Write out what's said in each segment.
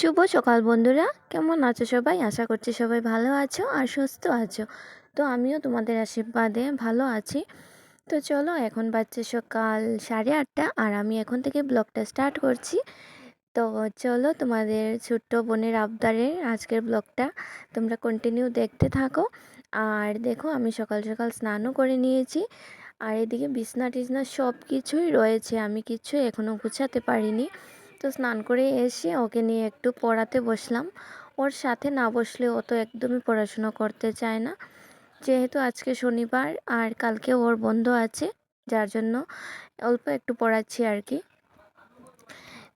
শুভ সকাল বন্ধুরা। কেমন আছো সবাই? আশা করছি সবাই ভালো আছো আর সুস্থ আছো। তো আমিও তোমাদের আশীর্বাদে ভালো আছি। তো চলো, এখন বাচ্চা সকাল সাড়ে আটটা আর আমি এখন থেকে ব্লগটা স্টার্ট করছি। তো চলো, তোমাদের ছোট্ট বোনের আবদারের আজকের ব্লগটা তোমরা কন্টিনিউ দেখতে থাকো। আর দেখো, আমি সকাল সকাল স্নানও করে নিয়েছি। আর এদিকে বিছনা টিছনা সব কিছুই রয়েছে। আমি কিছু এখনও গুছাতে পারিনি। তো স্নান করে এসে ওকে নিয়ে একটু পড়াতে বসলাম। ওর সাথে না বসলে ও তো একদমই পড়াশুনো করতে চায় না। যেহেতু আজকে শনিবার আর কালকে ওর বন্ধ আছে, যার জন্য অল্প একটু পড়াচ্ছি আর কি।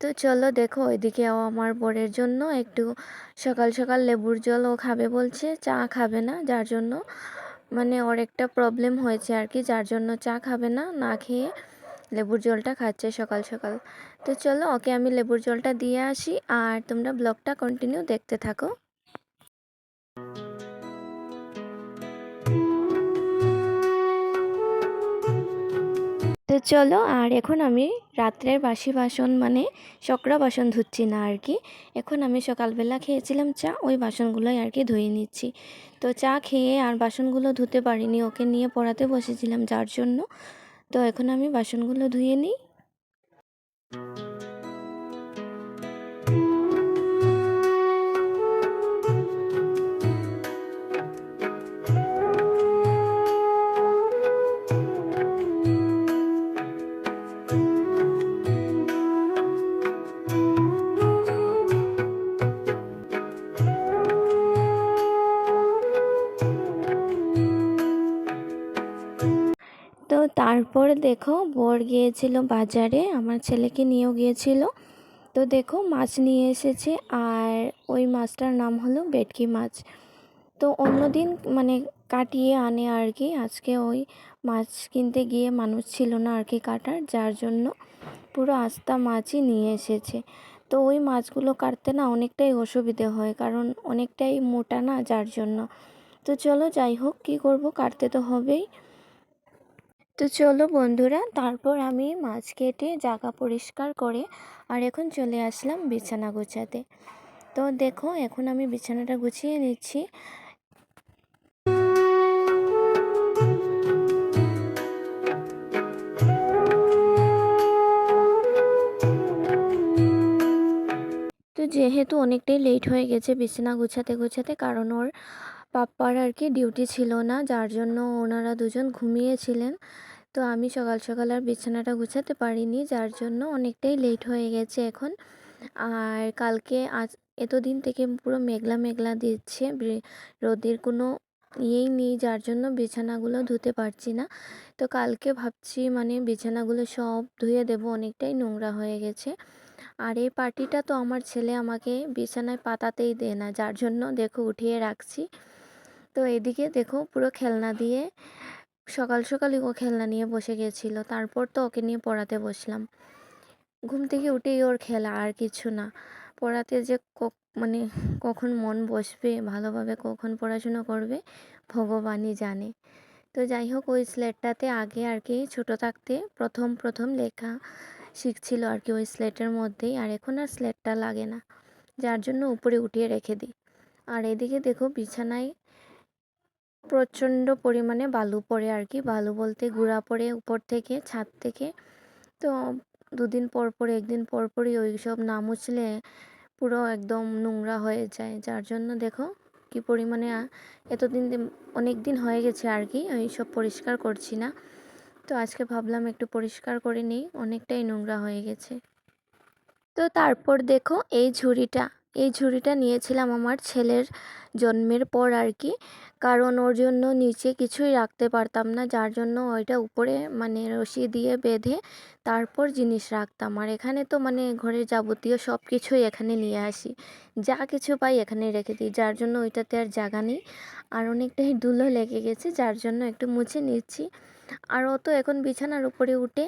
তো চলো দেখো ওইদিকে ও আমার বরের জন্য একটু সকাল সকাল লেবুর জল ও খাবে বলছে, চা খাবে না, যার জন্য মানে ওর একটা প্রবলেম হয়েছে আর কি, যার জন্য চা খাবে না না খেয়ে লেবুর জলটা খাচ্ছে সকাল সকাল। তো চলো, ওকে আমি লেবুর জলটা দিয়ে আসি আর তোমরা ব্লগটা কন্টিনিউ দেখতে থাকো। তো চলো, আর এখন আমি রাত্রের বাসি বাসন মানে সকরা বাসন ধুচ্ছি না আর কি। এখন আমি সকালবেলা খেয়েছিলাম চা, ওই বাসনগুলোই আর কি ধুয়ে নিচ্ছি। তো চা খেয়ে আর বাসনগুলো ধুতে পারিনি, ওকে নিয়ে পড়াতে বসেছিলাম যার জন্য। তো এখন আমি বাসনগুলো ধুয়ে নিই। দেখো, বর গিয়েছিল বাজারে, আমার ছেলেকে নিয়েও গিয়েছিল। তো দেখো, মাছ নিয়ে এসেছে, আর ওই মাছটার নাম হলো বেটকি মাছ। তো অন্যদিন মানে কাটিয়ে আনে আর কি, আজকে ওই মাছ কিনতে গিয়ে মানুষ ছিল না আর কি কাটার, যার জন্য পুরো আস্তা মাছই নিয়ে এসেছে। তো ওই মাছগুলো কাটতে না অনেকটাই অসুবিধে হয়, কারণ অনেকটাই মোটা না যার জন্য। তো চলো যাই হোক, কী করব, কাটতে তো হবেই। তো চলো বন্ধুরা, তারপর আমি মাছ কেটে জায়গা পরিষ্কার করে আর এখন চলে আসলাম বিছানা গোছাতে। তো দেখো, এখন আমি বিছানাটা গুছিয়ে নিচ্ছি। তো যেহেতু অনেকটাই লেট হয়ে গেছে বিছানা গুছাতে গুছাতে, কারণ ওর পাপ্পার আর কি ডিউটি ছিল না, যার জন্য ওনারা দুজন ঘুমিয়েছিলেন। তো আমি সকাল সকাল আর বিছানাটা গুছাতে পারিনি, যার জন্য অনেকটাই লেট হয়ে গেছে এখন। আর কালকে আজ এতদিন থেকে পুরো মেঘলা মেঘলা দিচ্ছে রোদের কোনো ইয়েই নেই, যার জন্য বিছানাগুলো ধুতে পারছি না। তো কালকে ভাবছি মানে বিছানাগুলো সব ধুয়ে দেব, অনেকটাই নোংরা হয়ে গেছে। আর এই পার্টিটা তো আমার ছেলে আমাকে বিছানায় পাতাতেই দেয় না, যার জন্য দেখো উঠিয়ে রাখছি। তো এদিকে দেখো পুরো খেলনা দিয়ে সকাল সকালই ও খেলনা নিয়ে বসে গেছিল। তারপর তো ওকে নিয়ে পড়াতে বসলাম। ঘুম থেকে উঠেই ওর খেলা আর কিছু না। পড়াতে যে মানে কখন মন বসবে, ভালোভাবে কখন পড়াশুনো করবে, ভগবানই জানে। তো যাই হোক, ওই স্লেটটাতে আগে আর কি ছোটো থাকতে প্রথম প্রথম লেখা শিখছিল আর কি ওই স্লেটের মধ্যেই। আর এখন আর স্লেটটা লাগে না। যার জন্য উপরে উঠিয়ে রেখে দিই। আর এদিকে দেখো বিছানায় প্রচণ্ড পরিমাণে বালু পড়ে আর কি বালু বলতে গুঁড়া পড়ে উপর থেকে, ছাদ থেকে। তো দুদিন পর পর একদিন পর পরই ওই সব না মুছলে পুরো একদম নোংরা হয়ে যায়। যার জন্য দেখো কি পরিমাণে এতদিন অনেক দিন হয়ে গেছে আর কি ওই সব পরিষ্কার করছি না। তো আজকে ভাবলাম একটু পরিষ্কার করে নিই, অনেকটাই নোংরা হয়ে গেছে। তো তারপর দেখো এই ঝুড়িটা এই ঝুড়িটা নিয়েছিলাম আমার ছেলের জন্মের পর আর কি। কারণ ওর জন্য নিচে কিছুই রাখতে পারতাম না, যার জন্য ওইটা উপরে মানে রশি দিয়ে বেঁধে তারপর জিনিস রাখতাম। আর এখানে তো মানে ঘরের যাবতীয় সব কিছুই এখানে নিয়ে আসি, যা কিছু পাই এখানে রেখে দিই, যার জন্য ওইটাতে আর জায়গা নেই। আর অনেকটাই ধুলো লেগে গেছে, যার জন্য একটু মুছে নিচ্ছি। আর ও তো এখন বিছানার উপরে উঠে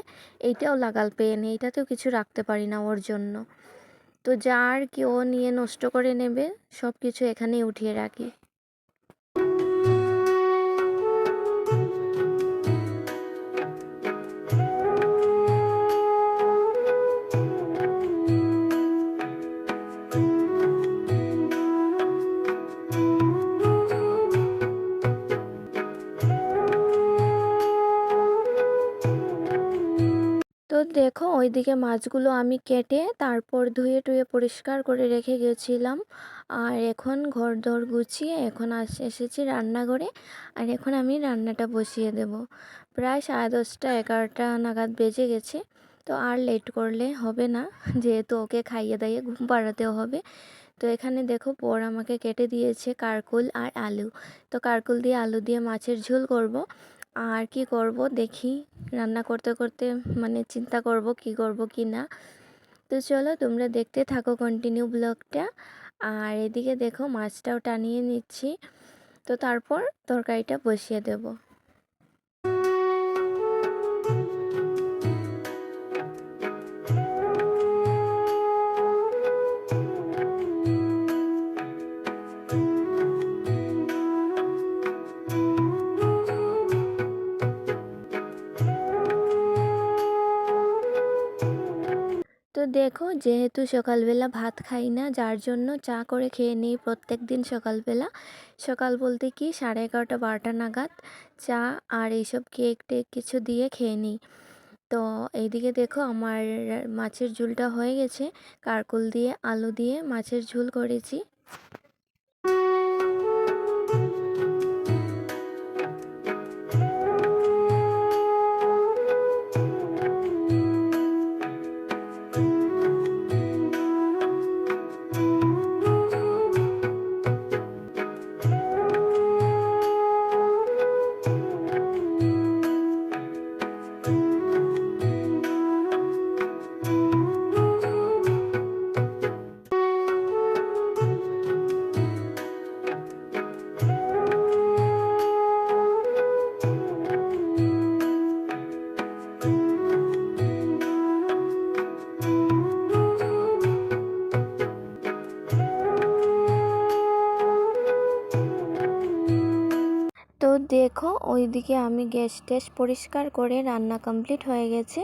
এইটাও লাগাল পেয়ে নেই, এইটাতেও কিছু রাখতে পারি না ওর জন্য। তো যার আর কেউ নিয়ে নষ্ট করে নেবে সব কিছু এখানেই উঠিয়ে রাখি। ওইদিকে মাছগুলো আমি কেটে তারপর ধুয়ে টুয়ে পরিষ্কার করে রেখে গেছিলাম। আর এখন ঘর দর গুছিয়ে এখন এসেছি রান্নাঘরে। আর এখন আমি রান্নাটা বসিয়ে দেব। প্রায় সাড়ে দশটা, এগারোটা নাগাদ বেজে গেছে। তো আর লেট করলে হবে না। যেহেতু ওকে খাইয়ে দাইয়ে ঘুম পাড়াতেও হবে। তো এখানে দেখো পর আমাকে কেটে দিয়েছে কারকুল আর আলু। তো কারকুল দিয়ে আলু দিয়ে মাছের ঝোল করব। আর কি করব দেখি। রান্না করতে করতে মানে চিন্তা করব কি করব কি না। তো চলো তোমরা দেখতে থাকো কন্টিনিউ ব্লগটা আর এদিকে দেখো মাছটাও টানিয়ে নিচ্ছি। তো তারপর তরকারিটা বসিয়ে দেবো। দেখো, যেহেতু সকালবেলা ভাত খাই না, যার জন্য চা করে খেয়ে নিই প্রত্যেক দিন সকালবেলা। সকাল বলতে কি, সাড়ে এগারোটা, বারোটা নাগাদ চা আর এইসব কেক টেক কিছু দিয়ে খেয়ে নিই। তো এইদিকে দেখো, আমার মাছের ঝুলটা হয়ে গেছে। কারকুল দিয়ে, আলু দিয়ে মাছের ঝুল করেছি। দেখো, ওইদিকে আমি গ্যাস ট্যাস পরিষ্কার করে রান্না কমপ্লিট হয়ে গেছে।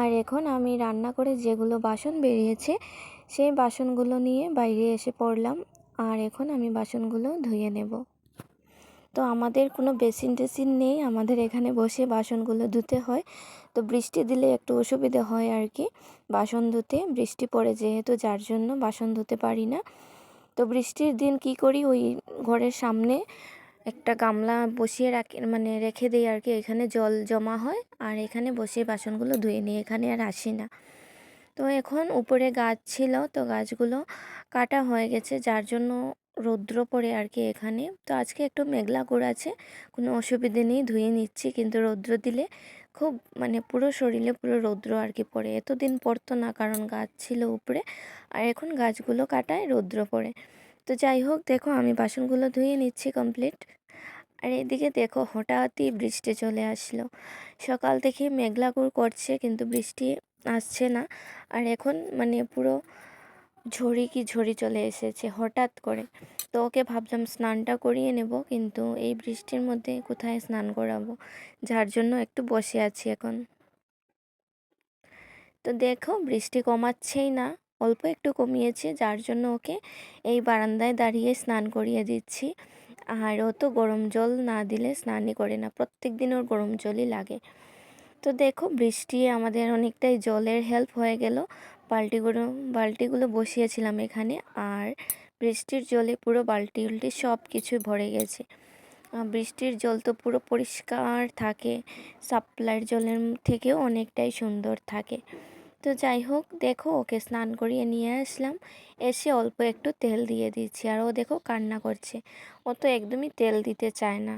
আর এখন আমি রান্না করে যেগুলো বাসন বেরিয়েছে, সেই বাসনগুলো নিয়ে বাইরে এসে পড়লাম। আর এখন আমি বাসনগুলো ধুয়ে নেব। তো আমাদের কোনো বেসিন টেসিন নেই, আমাদের এখানে বসে বাসনগুলো ধুতে হয়। তো বৃষ্টি দিলে একটু অসুবিধে হয় আর কি। বাসন ধুতে, বৃষ্টি পড়ে যেহেতু, যার জন্য বাসন ধুতে পারি না। তো বৃষ্টির দিন কি করি? ওই ঘরের সামনে একটা গামলা বসিয়ে রাখি মানে রেখে দিই আর কি। এখানে জল জমা হয় আর এখানে বসিয়ে বাসনগুলো ধুয়ে নিই, এখানে আর আসি না। তো এখন উপরে গাছ ছিল, তো গাছগুলো কাটা হয়ে গেছে, যার জন্য রৌদ্র পড়ে আর কি এখানে। তো আজকে একটু মেঘলা করে আছে, কোনো অসুবিধে নেই, ধুয়ে নিচ্ছি, কিন্তু রৌদ্র দিলে খুব মানে পুরো শরীরে পুরো রৌদ্র আর কি পড়ে। এতদিন পড়তো না, কারণ গাছ ছিল উপরে, আর এখন গাছগুলো কাটায়, রৌদ্র পড়ে। তো যাই হোক, দেখো আমি বাসনগুলো ধুয়ে নিচ্ছি কমপ্লিট আর এদিকে দেখো হঠাৎই বৃষ্টি চলে আসলো। সকাল থেকে মেঘলাগুড় করছে, কিন্তু বৃষ্টি আসছে না। আর এখন মানে পুরো ঝড়ি কি ঝড়ি চলে এসেছে, হঠাৎ করে। তো ওকে ভাবলাম স্নানটা করিয়ে নেব, কিন্তু এই বৃষ্টির মধ্যে কোথায় স্নান করাবো? যার জন্য একটু বসে আছি এখন। তো দেখো, বৃষ্টি কমাচ্ছেই না। অল্প একটু কমিয়েছে, যার জন্য ওকে এই বারান্দায় দাঁড়িয়ে স্নান করিয়ে দিচ্ছি। আর ও তো গরম জল না দিলে স্নানই করে না প্রত্যেক দিন ওর গরম জলই লাগে। তো দেখো, বৃষ্টি আমাদের অনেকটাই জলের হেল্প হয়ে গেল। বালতিগুলো বালতিগুলো বসিয়েছিলাম এখানে, আর বৃষ্টির জলে পুরো বালতি উল্টি সব কিছু ভরে গেছে। বৃষ্টির জল তো পুরো পরিষ্কার থাকে সাপ্লাইয়ের জলের থেকেও অনেকটাই সুন্দর থাকে। তো যাই হোক, দেখো ওকে স্নান করিয়ে নিয়ে আসলাম। এসে অল্প একটু তেল দিয়ে দিচ্ছি আর ও দেখো কান্না করছে। ও তো একদমই তেল দিতে চায় না।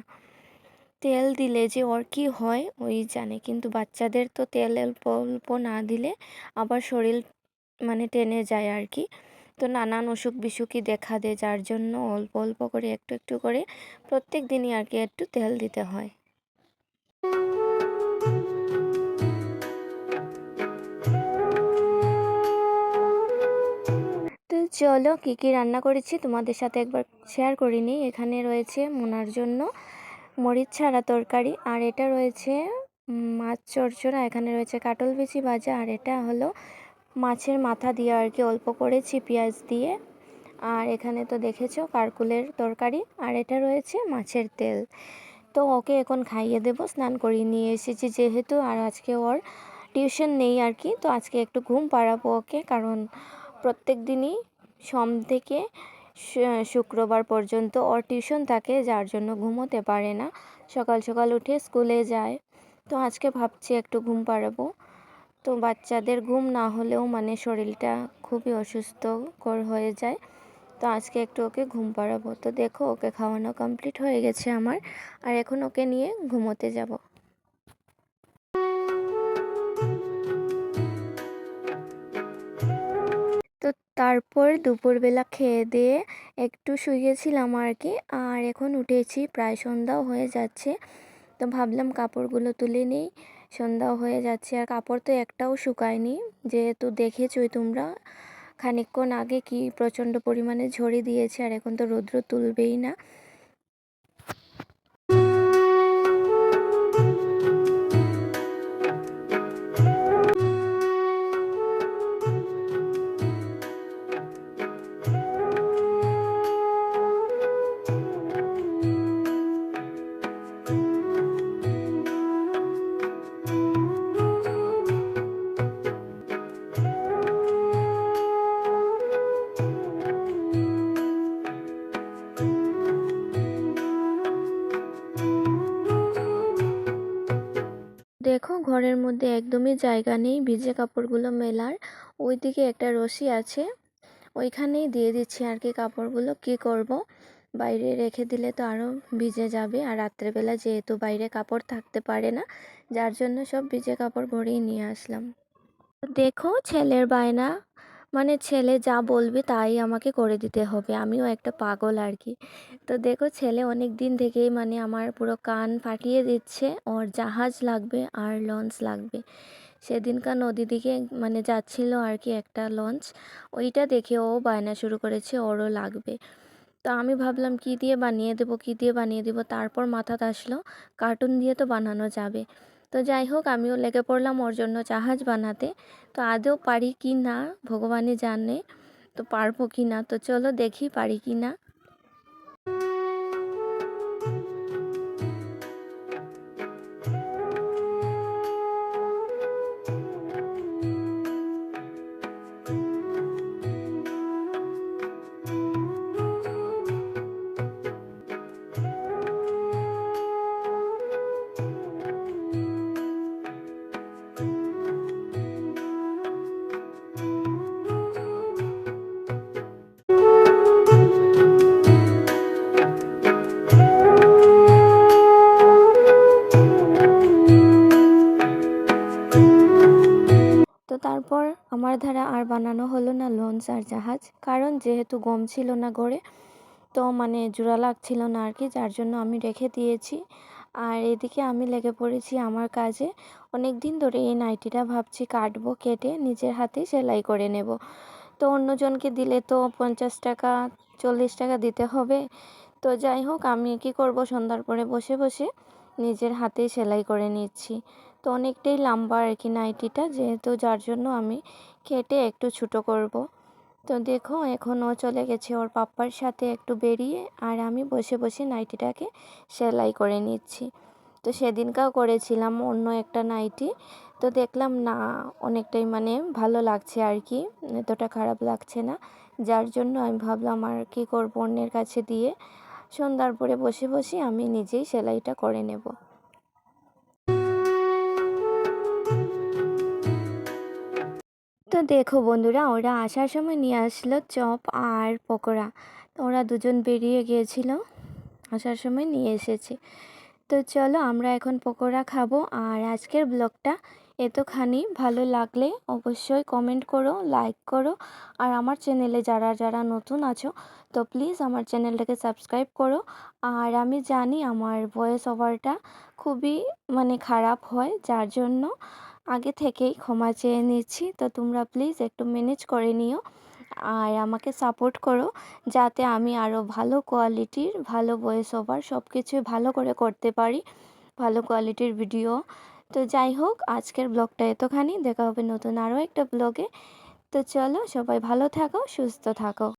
তেল দিলে যে ওর কী হয়, ওই জানে। কিন্তু বাচ্চাদের তো তেল অল্প অল্প না দিলে আবার শরীর মানে টেনে যায় আর কি। তো নানান অসুখ বিসুখই দেখা দেয়, যার জন্য অল্প অল্প করে, একটু একটু করে প্রত্যেক দিনই আর কি একটু তেল দিতে হয়। চলো কী কী রান্না করেছি তোমাদের সাথে একবার শেয়ার করে নিই। এখানে রয়েছে মোনার জন্য মরিচ ছাড়া তরকারি, আর এটা রয়েছে মাছ চরচড়া এখানে রয়েছে কাটল বিচি ভাজা, আর এটা হলো মাছের মাথা দিয়ে আর কি, অল্প করেছি পেঁয়াজ দিয়ে। আর এখানে তো দেখেছ কারকুলের তরকারি, আর এটা রয়েছে মাছের তেল। তো ওকে এখন খাইয়ে দেব, স্নান করিয়ে নিয়ে এসেছি যেহেতু, আর আজকে ওর টিউশন নেই আর কি, তো আজকে একটু ঘুম পাড়াবো ওকে, কারণ প্রত্যেক দিনই সোম থেকে শুক্রবার পর্যন্ত ওর টিউশন থাকে, যার জন্য ঘুমোতে পারে না। সকাল সকাল উঠে স্কুলে যায়। তো আজকে ভাবছি একটু ঘুম পাড়াবো। তো বাচ্চাদের ঘুম না হলেও মানে শরীরটা খুবই অসুস্থকর হয়ে যায়। তো আজকে একটু ওকে ঘুম পাড়াবো। তো দেখো ওকে খাওয়ানো কমপ্লিট হয়ে গেছে আমার। আর এখন ওকে নিয়ে ঘুমোতে যাব। তারপর দুপুরবেলা খেয়ে দিয়ে একটু শুয়েছিলাম আর কি আর এখন উঠেছি, প্রায় সন্ধ্যাও হয়ে যাচ্ছে। তো ভাবলাম কাপড়গুলো তুলে নিই, সন্ধ্যাও হয়ে যাচ্ছে। আর কাপড় তো একটাও শুকায়নি। যেহেতু দেখেছই তোমরা, খানিকক্ষণ আগে কি প্রচণ্ড পরিমাণে ঝরে দিয়েছে, আর এখন তো রৌদ্র তুলবেই না। দেখো ঘরের মধ্যে একদমই জায়গা নেই, ভিজে কাপড়গুলো মেলার। ওইদিকে একটা রশি আছে, ওইখানেই দিয়ে দিচ্ছি আর কি কাপড়গুলো। কি করব? বাইরে রেখে দিলে তো আরও ভিজে যাবে। আর রাত্রেবেলা যেহেতু বাইরে কাপড় থাকতে পারে না, যার জন্য সব ভিজে কাপড় ভরেই নিয়ে আসলাম। দেখো ছেলের বায়না। মানে ছেলে যা বলবে তাই আমাকে করে দিতে হবে। আমিও একটা পাগল আর কি তো দেখো ছেলে অনেক দিন থেকেই মানে আমার পুরো কান ফাটিয়ে দিচ্ছে। ওর জাহাজ লাগবে আর লঞ্চ লাগবে। সেদিনকার নদী দিকে মানে যাচ্ছিল আর কি একটা লঞ্চ। ওইটা দেখে ও বায়না শুরু করেছে, ওরও লাগবে। তো আমি ভাবলাম, কি দিয়ে বানিয়ে দেবো, কী দিয়ে বানিয়ে দেবো? তারপর মাথাতে আসলো, কার্টুন দিয়ে তো বানানো যাবে। তো যাই হোক, আমিও লেগে পড়লাম ওর জন্য জাহাজ বানাতে। তো আদৌ পারি কি না ভগবানে জানে। তো পারব কি না? তো চলো দেখি পারি কি না। তারপর আমার ধারা আর বানানো হলো না লঞ্চ আর জাহাজ। কারণ যেহেতু গম ছিল না গড়ে, তো মানে জোড়া লাগছিল না আর কি, যার জন্য আমি রেখে দিয়েছি। আর এদিকে আমি লেগে পড়েছি আমার কাজে। অনেক দিন ধরে এই নাইটিটা ভাবছি কাটবো, কেটে নিজের হাতে সেলাই করে নেব। তো অন্যজনকে দিলে তো পঞ্চাশ টাকা, চল্লিশ টাকা দিতে হবে। তো যাই হোক, আমি কি করব? সন্ধ্যার পরে বসে বসে নিজের হাতেই সেলাই করে নিচ্ছি। তো অনেকটাই লম্বা আর কি নাইটিটা, যেহেতু যার জন্য আমি কেটে একটু ছোটো করব। তো দেখো, এখন ও চলে গেছে ওর পাপ্পার সাথে একটু বেরিয়ে, আর আমি বসে বসে নাইটিটাকে সেলাই করে নিচ্ছি। তো সেদিনকাও করেছিলাম অন্য একটা নাইটি। তো দেখলাম না, অনেকটাই মানে ভালো লাগছে আর কি, এতটা খারাপ লাগছে না। যার জন্য আমি ভাবলাম, আর কি করব অন্যের কাছে দিয়ে? সন্ধ্যার পরে বসে বসে আমি নিজেই সেলাইটা করে নেব। তো দেখো বন্ধুরা, ওরা আসার সময় নিয়ে আসলো চপ আর পকোড়া। তো ওরা দুজন বেরিয়ে গিয়েছিল, আসার সময় নিয়ে এসেছে। তো চলো আমরা এখন পকোড়া খাব আর আজকের ব্লগটা এতখানি। ভালো লাগলে অবশ্যই কমেন্ট করো লাইক করো আর আমার চ্যানেলে যারা যারা নতুন আছো, তো প্লিজ আমার চ্যানেলটাকে সাবস্ক্রাইব করো। আর আমি জানি আমার ভয়েস ওভারটা খুবই মানে খারাপ হয়, যার জন্য আগে থেকেই ক্ষমা চেয়ে নিচ্ছি। তো তোমরা প্লিজ একটু ম্যানেজ করে নিও আর আমাকে সাপোর্ট করো যাতে আমি আরও ভালো কোয়ালিটির ভালো ভয়েস ওভার সব কিছুই ভালো করে করতে পারি, ভালো কোয়ালিটির ভিডিও তো যাই হোক, আজকের ব্লগটা এতখানি। দেখা হবে নতুন আরও একটা ব্লগে তো চলো সবাই ভালো থাকো, সুস্থ থাকো।